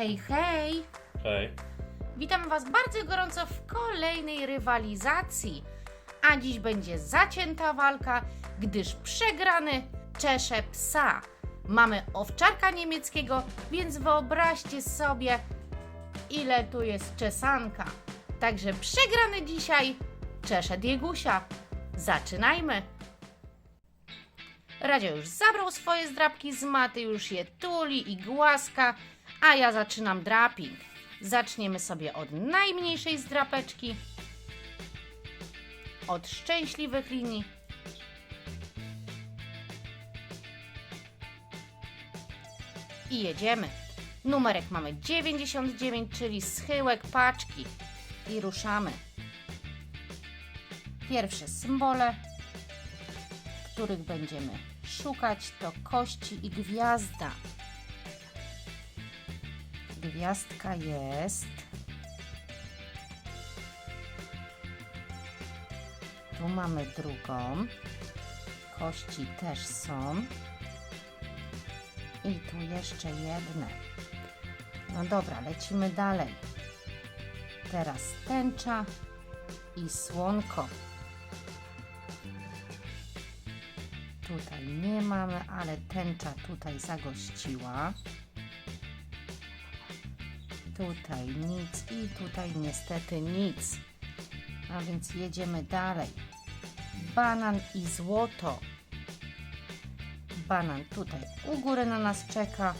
Hej, hej! Hej. Witam Was bardzo gorąco w kolejnej rywalizacji. A dziś będzie zacięta walka, gdyż przegrany czesze psa. Mamy owczarka niemieckiego, więc wyobraźcie sobie, ile tu jest czesanka. Także przegrany dzisiaj czesze Diegusia. Zaczynajmy! Radzio już zabrał swoje zdrabki z maty, już je tuli i głaska, a ja zaczynam draping. Zaczniemy sobie od najmniejszej zdrapeczki, od szczęśliwych linii. I jedziemy. Numerek mamy 99, czyli schyłek paczki. I ruszamy. Pierwsze symbole, których będziemy szukać, to kości i gwiazda. Gwiazdka jest. Tu mamy drugą. Kości też są. I tu jeszcze jedne. No dobra, lecimy dalej. Teraz tęcza i słonko. Tutaj nie mamy, ale tęcza tutaj zagościła. Tutaj nic i tutaj niestety nic. A więc jedziemy dalej. Banan i złoto. Banan tutaj u góry na nas czeka.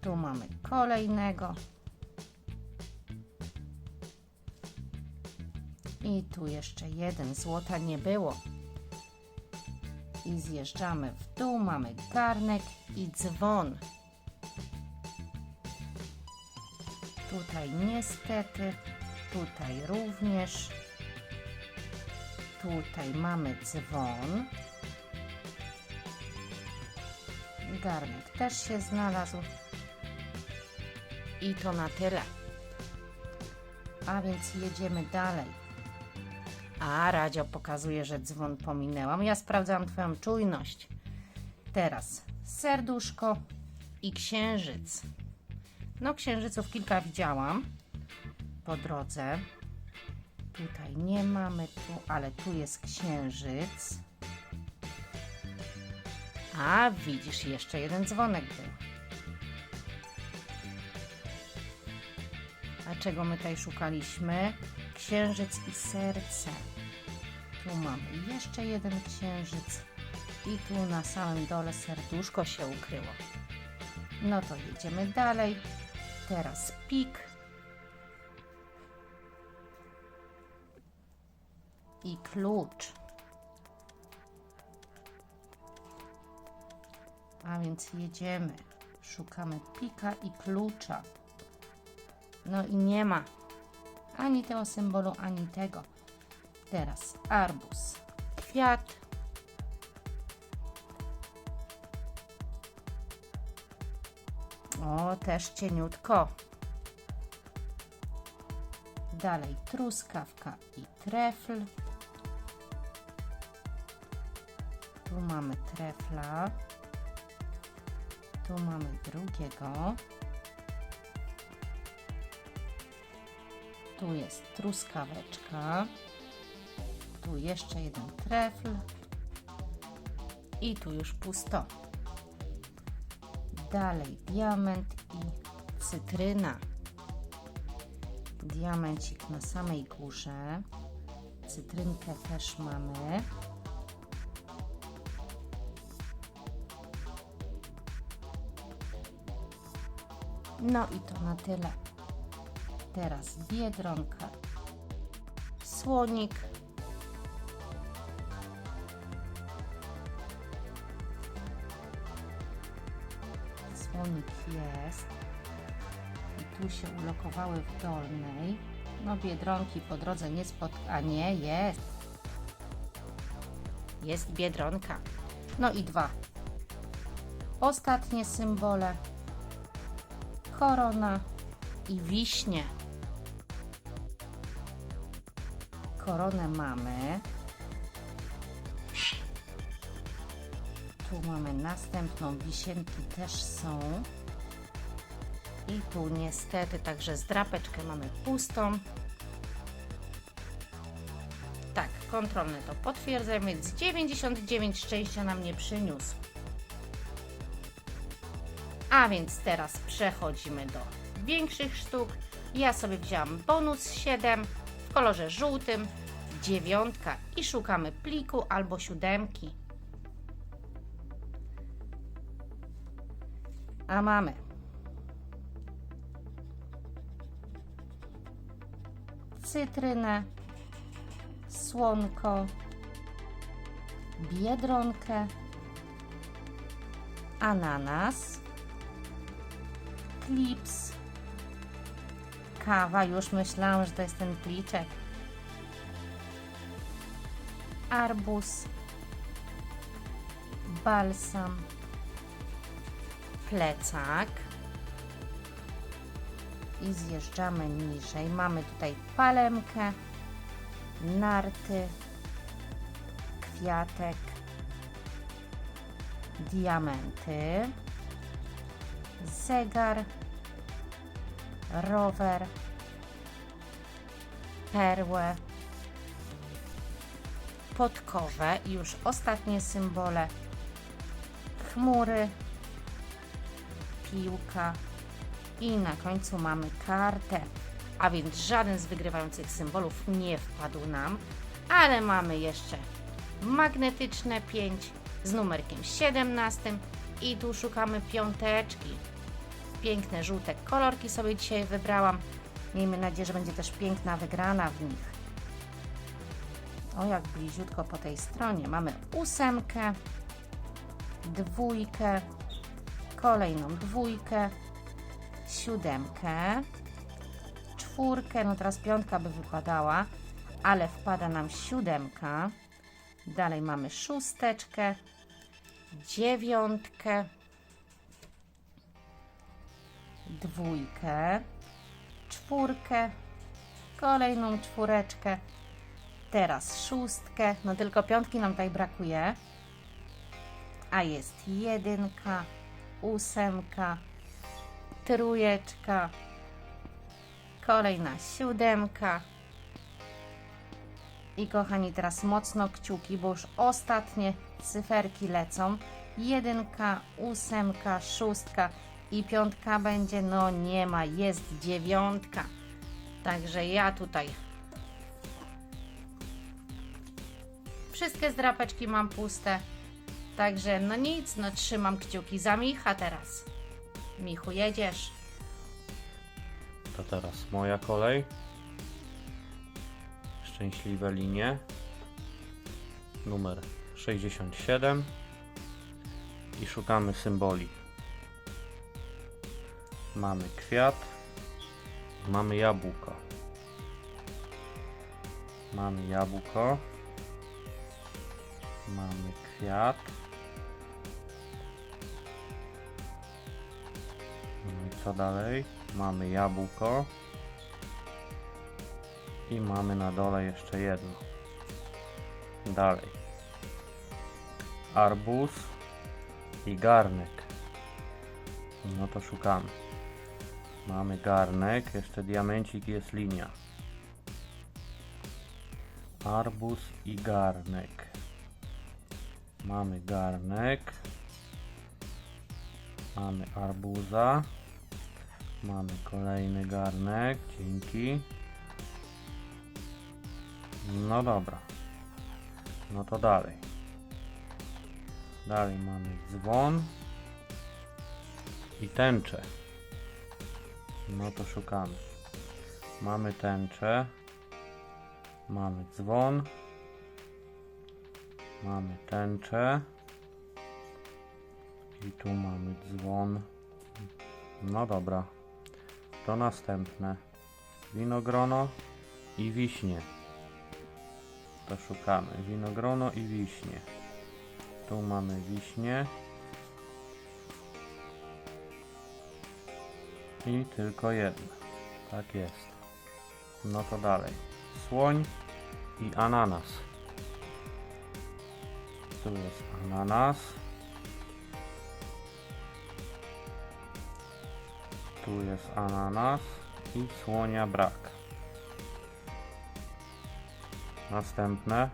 Tu mamy kolejnego. I tu jeszcze jeden. Złota nie było. I zjeżdżamy w dół. Mamy garnek i dzwon. Tutaj niestety, tutaj również. Tutaj mamy dzwon. Garnek też się znalazł. I to na tyle. A więc jedziemy dalej. A radio pokazuje, że dzwon pominęłam. Ja sprawdzam Twoją czujność. Teraz serduszko i księżyc. No, księżyców kilka widziałam po drodze. Tutaj nie mamy, tu, ale tu jest księżyc. A widzisz, jeszcze jeden dzwonek był. A czego my tutaj szukaliśmy? Księżyc i serce. Tu mamy jeszcze jeden księżyc. I tu na samym dole serduszko się ukryło. No to jedziemy dalej. Teraz pik. I klucz. A więc jedziemy. Szukamy pika i klucza. No i nie ma ani tego symbolu, ani tego. Teraz arbuz, kwiat. O, też cieniutko. Dalej truskawka i trefl. Tu mamy trefla. Tu mamy drugiego. Tu jest truskaweczka. Tu jeszcze jeden trefl. I tu już pusto. Dalej diament i cytryna. Diamencik na samej górze. Cytrynkę też mamy. No i to na tyle. Teraz biedronka, słonik. Słonik jest. I tu się ulokowały w dolnej. No biedronki po drodze nie spotka... A nie, jest. Jest biedronka. No i dwa. Ostatnie symbole. Korona i wiśnie. Koronę mamy. Tu mamy następną. Wisienki też są. I tu niestety także zdrapeczkę mamy pustą. Tak, kontrolny to potwierdzam, więc 99 szczęścia nam nie przyniósł. A więc teraz przechodzimy do większych sztuk. Ja sobie wzięłam bonus 7 w kolorze żółtym, dziewiątka i szukamy pliku albo siódemki. A mamy. Cytrynę, słonko, biedronkę, ananas, klips, kawa, już myślałam, że to jest ten pliczek, arbuz, balsam, plecak i zjeżdżamy niżej. Mamy tutaj palemkę, narty, kwiatek, diamenty, zegar, rower, perłę, podkowę i już ostatnie symbole chmury, piłka i na końcu mamy kartę. A więc żaden z wygrywających symbolów nie wpadł nam, ale mamy jeszcze magnetyczne 5 z numerkiem 17 i tu szukamy piąteczki. Piękne żółte kolorki sobie dzisiaj wybrałam. Miejmy nadzieję, że będzie też piękna wygrana w nich. O, jak bliziutko po tej stronie. Mamy ósemkę, dwójkę, kolejną dwójkę, siódemkę, czwórkę, no teraz piątka by wypadała, ale wpada nam siódemka. Dalej mamy szósteczkę, dziewiątkę, dwójkę, czwórkę, kolejną czwóreczkę, teraz szóstkę, no tylko piątki nam tutaj brakuje, a jest jedynka, ósemka, trójeczka, kolejna siódemka. I kochani, teraz mocno kciuki, bo już ostatnie cyferki lecą. Jedynka, ósemka, szóstka i piątka będzie, no nie ma, jest dziewiątka. Także ja tutaj wszystkie zdrapeczki mam puste. Także no nic, no trzymam kciuki za Micha teraz. Michu, jedziesz. To teraz moja kolej. Szczęśliwe linie. Numer 67. I szukamy symboli. Mamy kwiat. Mamy jabłko. Mamy jabłko. Mamy kwiat. Co dalej? Mamy jabłko. I mamy na dole jeszcze jedno. Dalej. Arbuz i garnek. No to szukamy. Mamy garnek, jeszcze diamencik jest linia. Arbuz i garnek. Mamy garnek. Mamy arbuza. Mamy kolejny garnek, dzięki. No dobra. No to dalej. Dalej mamy dzwon i tęczę. No to szukamy. Mamy tęczę. Mamy dzwon. Mamy tęczę. I tu mamy dzwon. No dobra. To następne. Winogrono i wiśnie. To szukamy. Winogrono i wiśnie. Tu mamy wiśnie. I tylko jedno. Tak jest. No to dalej. Słoń i ananas. Tu jest ananas. Tu jest ananas i słonia brak. Następne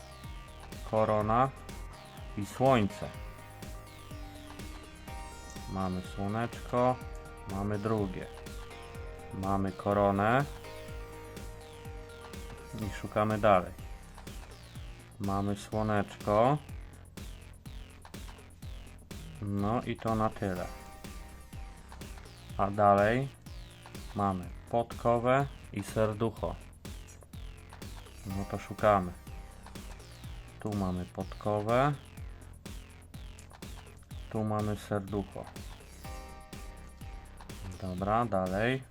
korona i słońce. Mamy słoneczko, mamy drugie. Mamy koronę i szukamy dalej. Mamy słoneczko. No i to na tyle. A dalej mamy podkowę i serducho. No to szukamy. Tu mamy podkowę. Tu mamy serducho. Dobra, dalej.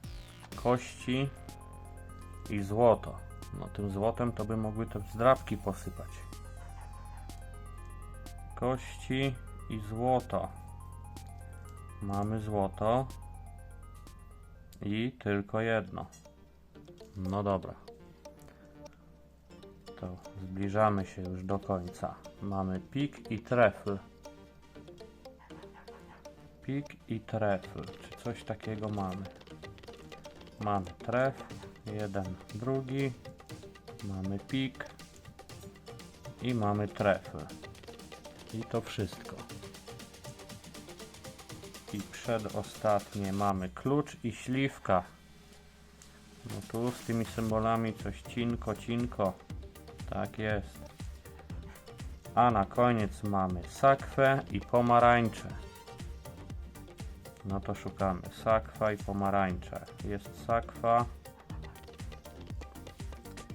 Kości i złoto. No tym złotem to by mogły te zdrabki posypać. Kości i złoto. Mamy złoto. I tylko jedno. No dobra. To zbliżamy się już do końca. Mamy pik i trefl. Pik i trefl. Czy coś takiego mamy? Mamy tref. Jeden, drugi. Mamy pik. I mamy trefl. I to wszystko. I przedostatnie mamy klucz i śliwka. No tu z tymi symbolami coś cinko, cinko. Tak jest. A na koniec mamy sakwę i pomarańcze. No to szukamy. Sakwa i pomarańcze. Jest sakwa.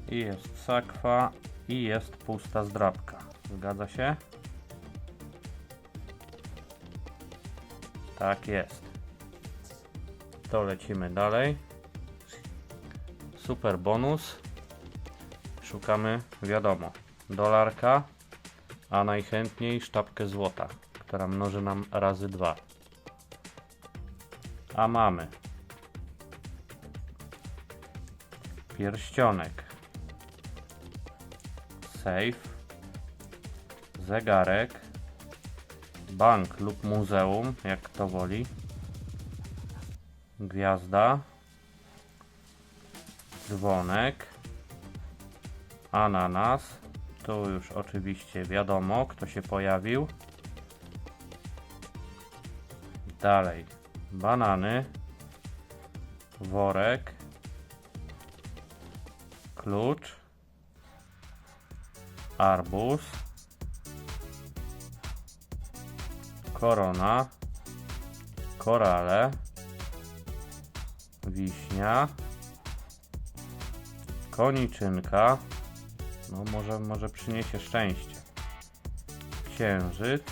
I jest sakwa. I jest pusta zdrabka. Zgadza się? Tak jest. To lecimy dalej. Super bonus. Szukamy, wiadomo, dolarka, a najchętniej sztabkę złota, która mnoży nam razy dwa. A mamy pierścionek, safe, zegarek, bank lub muzeum, jak kto woli, gwiazda, dzwonek, ananas, tu już oczywiście wiadomo kto się pojawił, dalej. Banany, worek, klucz, arbuz, korona, korale, wiśnia, koniczynka, no może, może przyniesie szczęście, księżyc,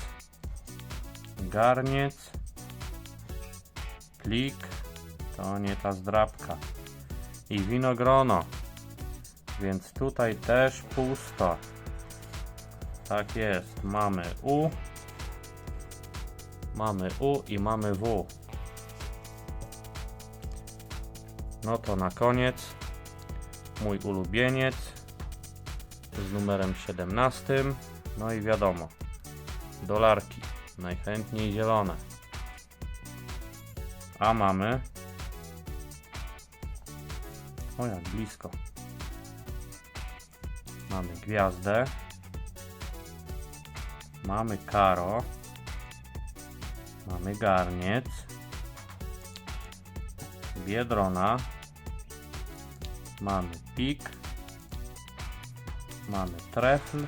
garniec, plik, to nie ta zdrabka. I winogrono, więc tutaj też pusto. Tak jest, mamy U, Mamy U i mamy W. No to na koniec mój ulubieniec z numerem 17. No i wiadomo, dolarki, najchętniej zielone. A mamy. O jak blisko. Mamy gwiazdę. Mamy karo. Mamy garniec. Biedrona. Mamy pik. Mamy trefl.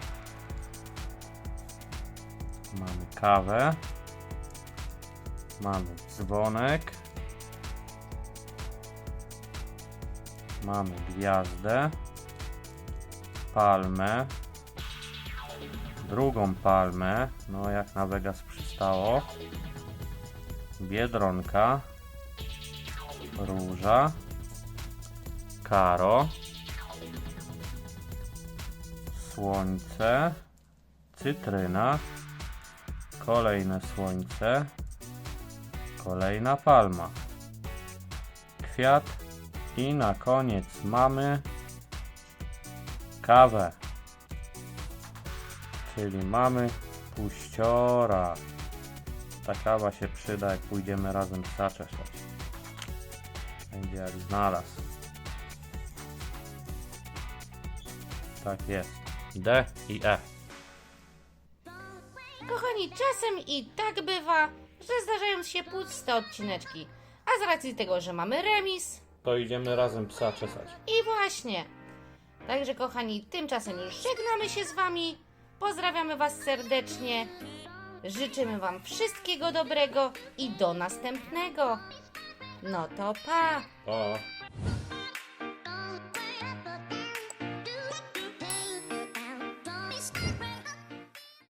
Mamy kawę. Mamy dzwonek. Mamy gwiazdę. Palmę. Drugą palmę. No jak na Vegas przystało. Biedronka, Róża, Karo, Słońce, Cytryna, kolejne słońce, kolejna palma, kwiat i na koniec mamy kawę, czyli mamy puściora. Ta kawa się przyda, jak pójdziemy razem saczeszać. Będzie jak znalazł. Tak jest. D i E. Kochani, czasem i tak bywa, że zdarzają się puste odcineczki. A z racji tego, że mamy remis, To idziemy razem psa czesać. i właśnie. Także kochani, tymczasem już żegnamy się z Wami. Pozdrawiamy Was serdecznie. Życzymy Wam wszystkiego dobrego i do następnego. No to pa! O.